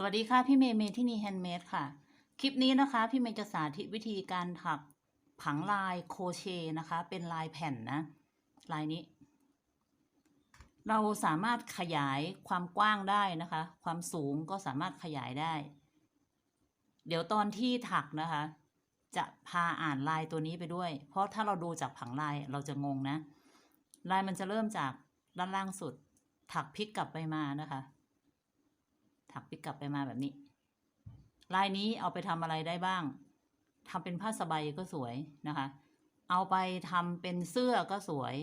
สวัสดีค่ะ พี่เมย์เมย์ที่นี่แฮนด์เมดค่ะ คลิปนี้นะคะ พี่เมย์จะสาธิตวิธีการถักผังลายโคเชนะคะ เป็นลายแผ่นนะ ลายนี้ เราสามารถขยายความกว้างได้นะคะ ความสูงก็สามารถขยายได้ เดี๋ยวตอนที่ถักนะคะ จะพาอ่านลายตัวนี้ไปด้วย เพราะถ้าเราดูจากผังลายเราจะงงนะ ลายมันจะเริ่มจากด้านล่างสุด ถักพลิกกลับไปมานะคะ ถักพลิกกลับไปมาแบบนี้ ลายนี้เอาไปทำอะไรได้บ้างทำเป็นผ้าสบายก็สวยนะคะ เอาไปทำเป็นเสื้อก็สวย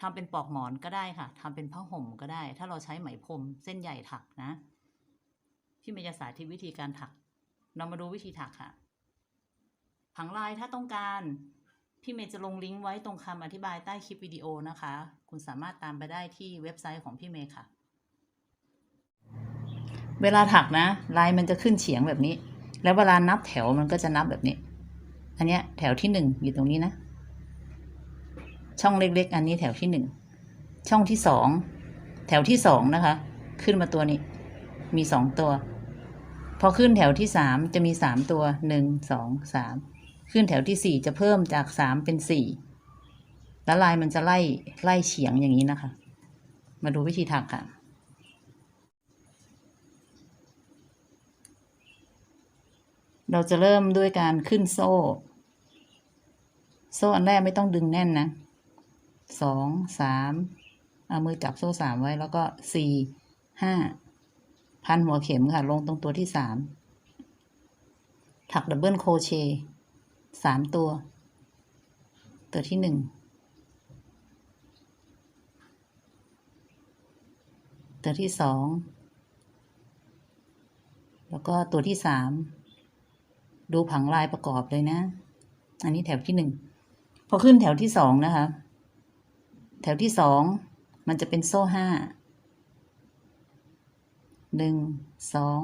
ทำเป็นปลอกหมอนก็ได้ค่ะทำเป็นผ้าห่มก็ได้ ถ้าเราใช้ไหมพรมเส้นใหญ่ถักนะพี่เมย์จะสาธิตวิธีการถัก เรามาดูวิธีถักค่ะผังลายถ้าต้องการพี่เมย์จะลงลิงก์ไว้ตรงคำอธิบายใต้คลิปวิดีโอนะคะ คุณสามารถตามไปได้ที่เว็บไซต์ของพี่เมย์ค่ะ เวลาถักนะ ลายมันจะขึ้นเฉียงแบบนี้ แล้วเวลานับแถวมันก็จะนับแบบนี้ อันเนี้ยแถวที่หนึ่งอยู่ตรงนี้นะ ช่องเล็กๆ อันนี้แถวที่หนึ่งช่องที่สองแถวที่สองนะคะ ขึ้นมาตัวนี้ มีสองตัว พอขึ้นแถวที่สามจะมีสามตัวหนึ่งสองสามขึ้นแถวที่สี่จะเพิ่มจากสามเป็นสี่แล้วลายมันจะไล่ไล่เฉียงอย่างนี้นะคะ มาดูวิธีถักค่ะ เราจะเริ่มด้วยการขึ้นโซ่ โซ่อันแรกไม่ต้องดึงแน่นนะสองสามเอามือจับโซ่สามไว้แล้วก็สี่ห้าพันหัวเข็มค่ะลงตรงตัวที่สามถักดับเบิลโครเชต์สามตัว ตัวที่หนึ่งตัวที่สองแล้วก็ตัวที่สาม ดูผังลายประกอบเลยนะ อันนี้แถวที่หนึ่ง พอขึ้นแถวที่สองนะคะ แถวที่สองมันจะเป็นโซ่ห้า หนึ่ง สอง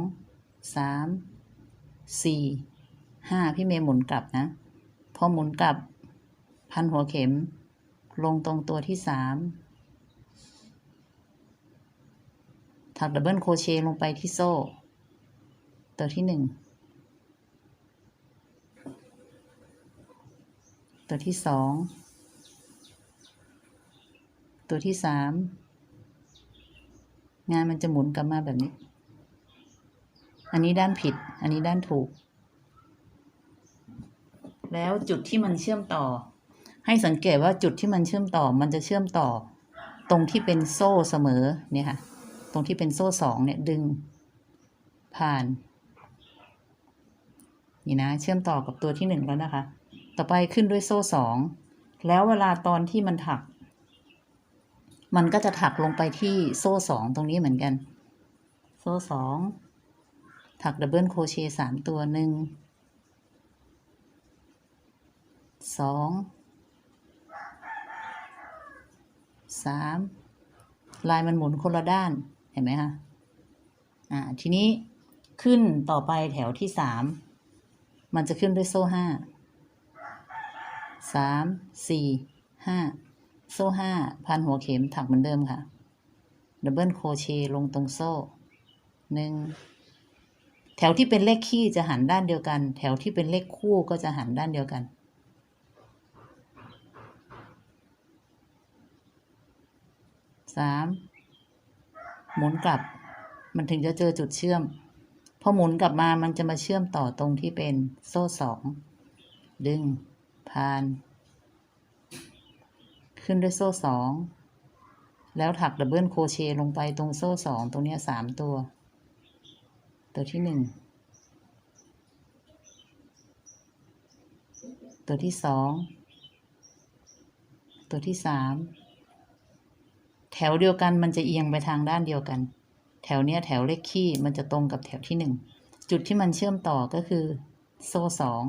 สาม สี่ ห้าพี่เมย์หมุนกลับนะ พอหมุนกลับ พันหัวเข็ม ลงตรงตัวที่สามถักดับเบิลโคเชต์ลงไปที่โซ่ ตัวที่หนึ่ง ตัวที่สองตัวที่สามงานมันจะหมุนกลับมาแบบนี้ อันนี้ด้านผิด อันนี้ด้านถูก แล้วจุดที่มันเชื่อมต่อ ให้สังเกตว่าจุดที่มันเชื่อมต่อ มันจะเชื่อมต่อ ตรงที่เป็นโซ่เสมอเนี่ยค่ะ ตรงที่เป็นโซ่สองเนี่ยดึงผ่าน นี่นะ เชื่อมต่อกับตัวที่หนึ่งแล้วนะคะ ต่อไปขึ้นด้วยโซ่สอง แล้วเวลาตอนที่มันถัก มันก็จะถักลงไปที่โซ่สองตรงนี้เหมือนกัน โซ่สองถักดับเบิลโคเชต์สามตัวหนึ่งสองสามลายมันหมุนคนละด้านเห็นไหมคะอ่าทีนี้ขึ้นต่อไปแถวที่สามมันจะขึ้นด้วยโซ่ห้า สามสี่ห้าโซ่ห้าพันหัวเข็มถักเหมือนเดิมค่ะดับเบิลโครเชต์ลงตรงโซ่หนึ่งแถวที่เป็นเลขคี่จะหันด้านเดียวกัน แถวที่เป็นเลขคู่ก็จะหันด้านเดียวกัน สามหมุนกลับ มันถึงจะเจอจุดเชื่อม พอหมุนกลับมามันจะมาเชื่อมต่อตรงที่เป็นโซ่สอง ดึง ผ่าน ขึ้นด้วยโซ่สอง แล้วถักดับเบิลโครเชต์ลงไปตรงโซ่สองตรงเนี้ยสามตัว ตัวที่หนึ่ง ตัวที่สอง ตัวที่สาม แถวเดียวกันมันจะเอียงไปทางด้านเดียวกัน แถวเนี้ยแถวเลขคี่มันจะตรงกับแถวที่หนึ่ง จุดที่มันเชื่อมต่อก็คือ โซ่สอง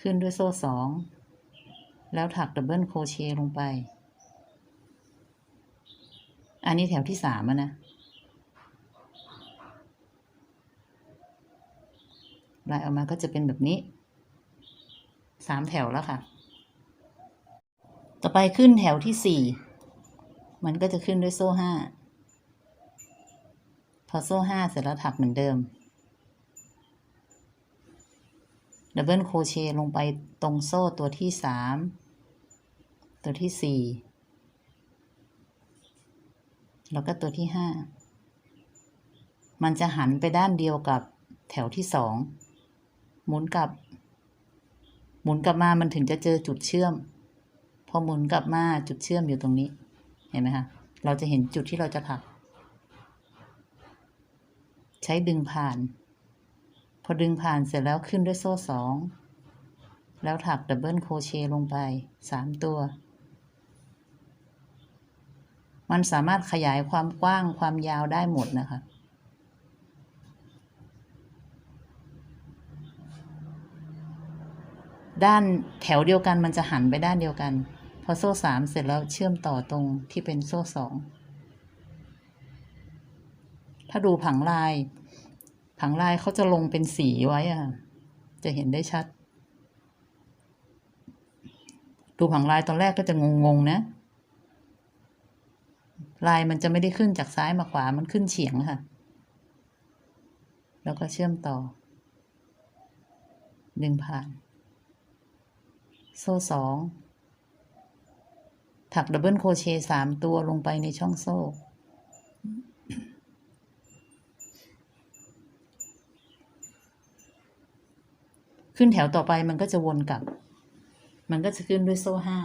ขึ้นด้วยโซ่สองแล้วถักดับเบิลโคเชต์ลงไป อันนี้แถวที่สามอะนะ ลายออกมาก็จะเป็นแบบนี้ สามแถวแล้วค่ะ ต่อไปขึ้นแถวที่สี่ มันก็จะขึ้นด้วยโซ่ห้า พอโซ่ห้าเสร็จแล้วถักเหมือนเดิม ดับเบิลโครเชต์ลงไปตรงโซ่ตัวที่สามตัวที่สี่แล้วก็ตัวที่ห้ามันจะหันไปด้านเดียวกับแถวที่สองหมุนกลับ หมุนกลับมามันถึงจะเจอจุดเชื่อม พอหมุนกลับมาจุดเชื่อมอยู่ตรงนี้ เห็นไหมคะเราจะเห็นจุดที่เราจะถัก ใช้ดึงผ่าน อดึงผ่านเสร็จแล้วขึ้นด้วยโซ่สอง แล้วถักดับเบิลโคเชต์ลงไปสามตัว มันสามารถขยายความกว้างความยาวได้หมดนะคะ ด้านแถวเดียวกันมันจะหันไปด้านเดียวกัน พอโซ่สามเสร็จแล้วเชื่อมต่อตรงที่เป็นโซ่สองถ้าดูผังลาย ผังลายเขาจะลงเป็นสีไว้อะจะเห็นได้ชัด ดูผังลายตอนแรกก็จะงงๆนะ ลายมันจะไม่ได้ขึ้นจากซ้ายมาขวามันขึ้นเฉียงค่ะ แล้วก็เชื่อมต่อ ดึงผ่าน โซ่สองถักดับเบิลโครเชต์สามตัวลงไปในช่องโซ่ ขึ้นแถวต่อไปมันก็จะวนกลับ มันก็จะขึ้นด้วยโซ่ห้า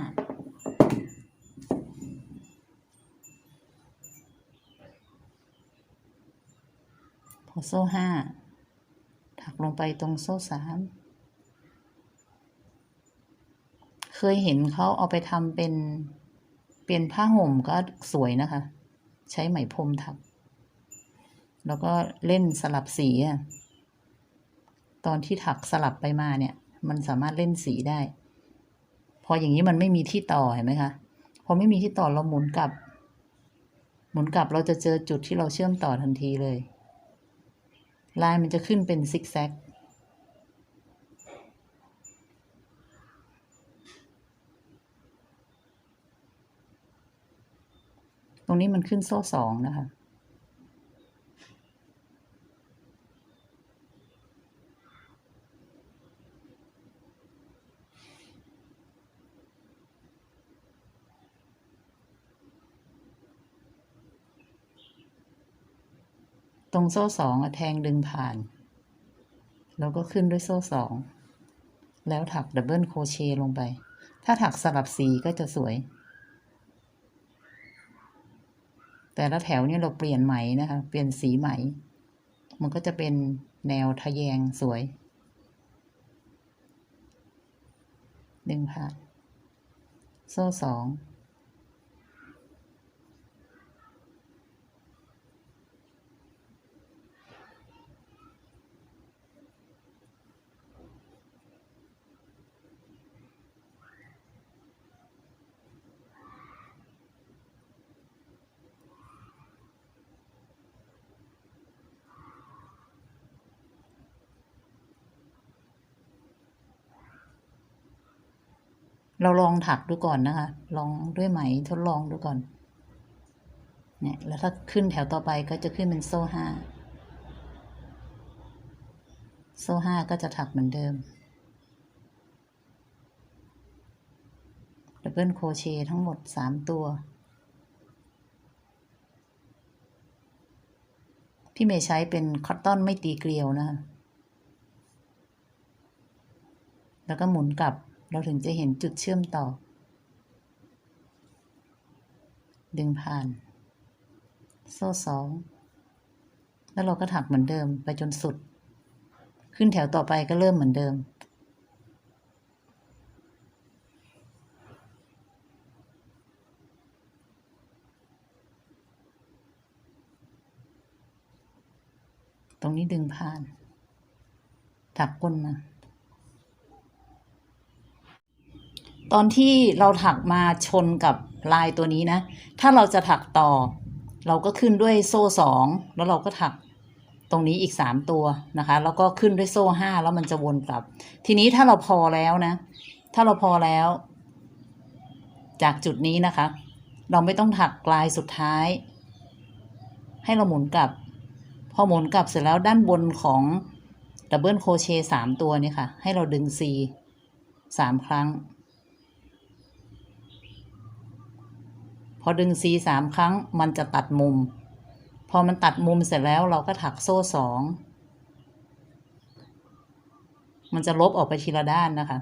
พอโซ่ห้าถักลงไปตรงโซ่สามเคยเห็นเขาเอาไปทำเป็น เป็นผ้าห่มก็สวยนะคะ ใช้ไหมพรมถัก แล้วก็เล่นสลับสีอะ ตอนที่ถักสลับไปมาเนี่ย มันสามารถเล่นสีได้ พออย่างนี้มันไม่มีที่ต่อเห็นไหมคะพอไม่มีที่ต่อเราหมุนกลับ หมุนกลับเราจะเจอจุดที่เราเชื่อมต่อทันทีเลย ลายมันจะขึ้นเป็นซิกแซกตรงนี้มันขึ้นโซ่สองนะคะ รงโซ่สองอแทงดึงผ่าน แล้วก็ขึ้นด้วยโซ่สอง แล้วถักดับเบิลโครเชต์ลงไป ถ้าถักสลับสีก็จะสวย แต่ละแถวเนี่ยเราเปลี่ยนไหมนะคะ เปลี่ยนสีไหม มันก็จะเป็นแนวทะแยงสวย ดึงผ่าน โซ่สอง เราลองถักดูก่อนนะคะ ลองด้วยไหมทดลองดูก่อน เนี่ย แล้วถ้าขึ้นแถวต่อไปก็จะขึ้นเป็นโซ่ห้า โซ่ห้าก็จะถักเหมือนเดิมดับเบิลโคเชต์ทั้งหมดสามตัว พี่เมย์ใช้เป็นคอตตอนไม่ตีเกลียวนะคะแล้วก็หมุนกลับ เราถึงจะเห็นจุดเชื่อมต่อ ดึงผ่าน โซ่สองแล้วเราก็ถักเหมือนเดิมไปจนสุด ขึ้นแถวต่อไปก็เริ่มเหมือนเดิม ตรงนี้ดึงผ่าน ถักก้นมา ตอนที่เราถักมาชนกับลายตัวนี้นะ ถ้าเราจะถักต่อ เราก็ขึ้นด้วยโซ่สองแล้วเราก็ถักตรงนี้อีกสามตัวนะคะ แล้วก็ขึ้นด้วยโซ่ห้าแล้วมันจะวนกลับ ทีนี้ถ้าเราพอแล้วนะ ถ้าเราพอแล้ว จากจุดนี้นะคะ เราไม่ต้องถักลายสุดท้าย ให้เราหมุนกลับ พอหมุนกลับเสร็จแล้วด้านบนของดับเบิลโครเชต์สามตัวนี่ค่ะ ให้เราดึง C สามครั้ง พอดึง C สามครั้งมันจะตัดมุม พอมันตัดมุมเสร็จแล้วเราก็ถักโซ่สองมันจะลบออกไปทีละด้านนะคะ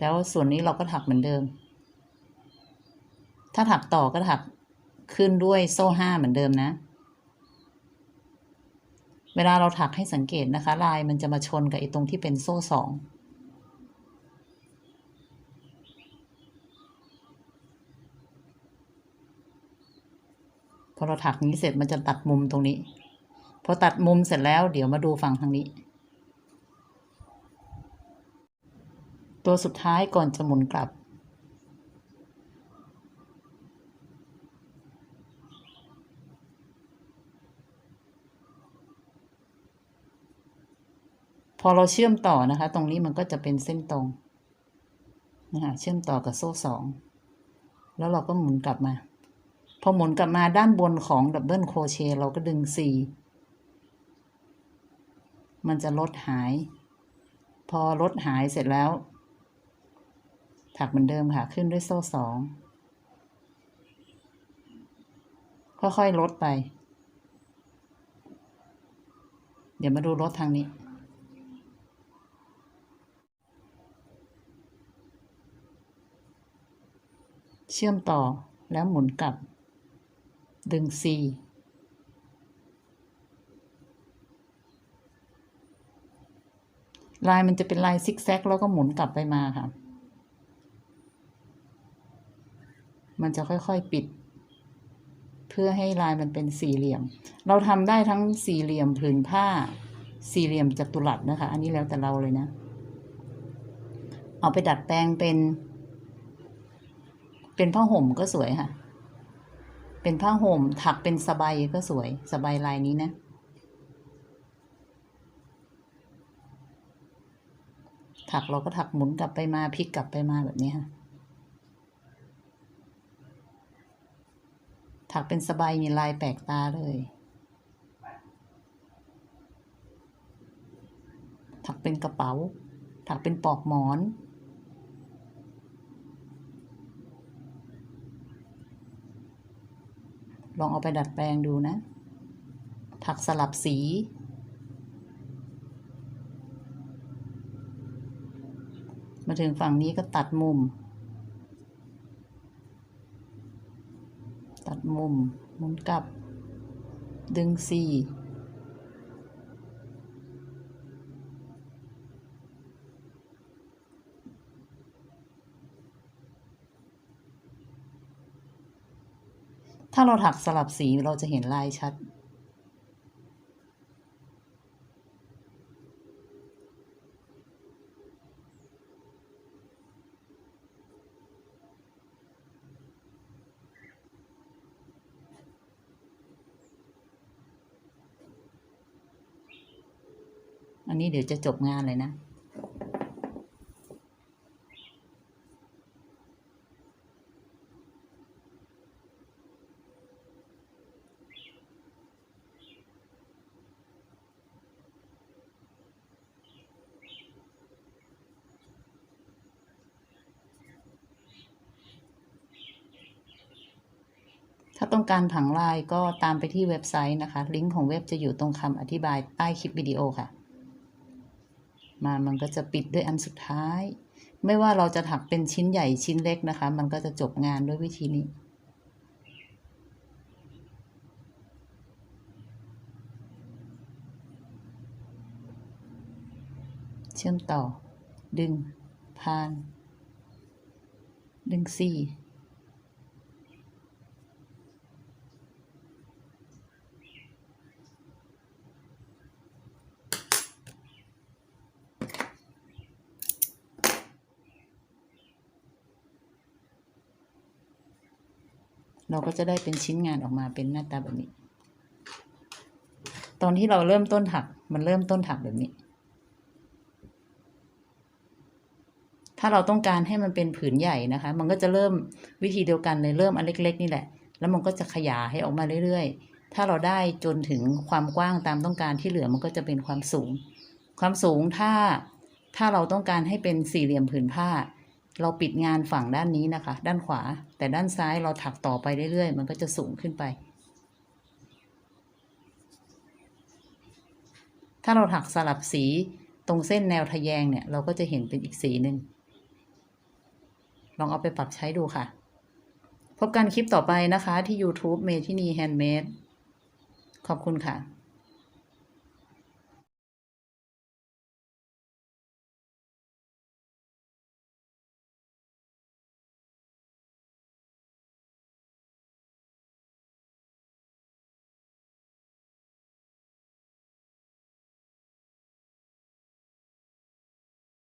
แล้วส่วนนี้เราก็ถักเหมือนเดิม ถ้าถักต่อก็ถักขึ้นด้วยโซ่ห้าเหมือนเดิมนะ เวลาเราถักให้สังเกตนะคะ ลายมันจะมาชนกับไอ้ตรงที่เป็นโซ่สอง พอเราถักนี้เสร็จมันจะตัดมุมตรงนี้ พอตัดมุมเสร็จแล้วเดี๋ยวมาดูฝั่งทางนี้ ตัวสุดท้ายก่อนจะหมุนกลับ พอเราเชื่อมต่อนะคะ ตรงนี้มันก็จะเป็นเส้นตรงนะคะเชื่อมต่อกับโซ่สอง แล้วเราก็หมุนกลับมา พอหมุนกลับมาด้านบนของดับเบิลโครเชต์เราก็ดึง C มันจะลดหาย พอลดหายเสร็จแล้ว ถักเหมือนเดิมค่ะ ขึ้นด้วยโซ่สองค่อยๆลดไป เดี๋ยวมาดูลดทางนี้เชื่อมต่อแล้วหมุนกลับ ดึง C ลายมันจะเป็นลายซิกแซกแล้วก็หมุนกลับไปมาค่ะ มันจะค่อยๆปิด เพื่อให้ลายมันเป็นสี่เหลี่ยม เราทำได้ทั้งสี่เหลี่ยมผืนผ้า สี่เหลี่ยมจัตุรัสนะคะ อันนี้แล้วแต่เราเลยนะ เอาไปดัดแปลงเป็น เป็นผ้าห่มก็สวยค่ะ เป็นผ้าห่มถักเป็นสบายก็สวยสบายลายนี้นะถักเราก็ถักหมุนกลับไปมาพลิกกลับไปมาแบบนี้ค่ะถักเป็นสบายมีลายแปลกตาเลย ถักเป็นกระเป๋า ถักเป็นปลอกหมอน ลองเอาไปดัดแปลงดูนะ ถักสลับสี มาถึงฝั่งนี้ก็ตัดมุม ตัดมุมหมุนกลับ ดึงสี่ ถ้าเราถักสลับสีเราจะเห็นลายชัด อันนี้เดี๋ยวจะจบงานเลยนะ ต้องการผังลายก็ตามไปที่เว็บไซต์นะคะ ลิงก์ของเว็บจะอยู่ตรงคำอธิบายใต้คลิปวิดีโอค่ะ มามันก็จะปิดด้วยอันสุดท้าย ไม่ว่าเราจะถักเป็นชิ้นใหญ่ชิ้นเล็กนะคะ มันก็จะจบงานด้วยวิธีนี้เชื่อมต่อ ดึง พาน ดึงสี่ เราก็จะได้เป็นชิ้นงานออกมาเป็นหน้าตาแบบนี้ ตอนที่เราเริ่มต้นถักมันเริ่มต้นถักแบบนี้ ถ้าเราต้องการให้มันเป็นผืนใหญ่นะคะ มันก็จะเริ่มวิธีเดียวกันเลยเริ่มอันเล็ก ๆ นี่แหละ แล้วมันก็จะขยายให้ออกมาเรื่อยๆ ถ้าเราได้จนถึงความกว้างตามต้องการที่เหลือมันก็จะเป็นความสูง ความสูงถ้าถ้าเราต้องการให้เป็นสี่เหลี่ยมผืนผ้า เราปิดงานฝั่งด้านนี้นะคะ ด้านขวา แต่ด้านซ้ายเราถักต่อไปเรื่อยๆ มันก็จะสูงขึ้นไป ถ้าเราถักสลับสีตรงเส้นแนวทะแยงเนี่ย เราก็จะเห็นเป็นอีกสีหนึ่ง ลองเอาไปปรับใช้ดูค่ะ พบกันคลิปต่อไปนะคะที่ YouTube เมทินีแฮนด์เมดขอบคุณค่ะ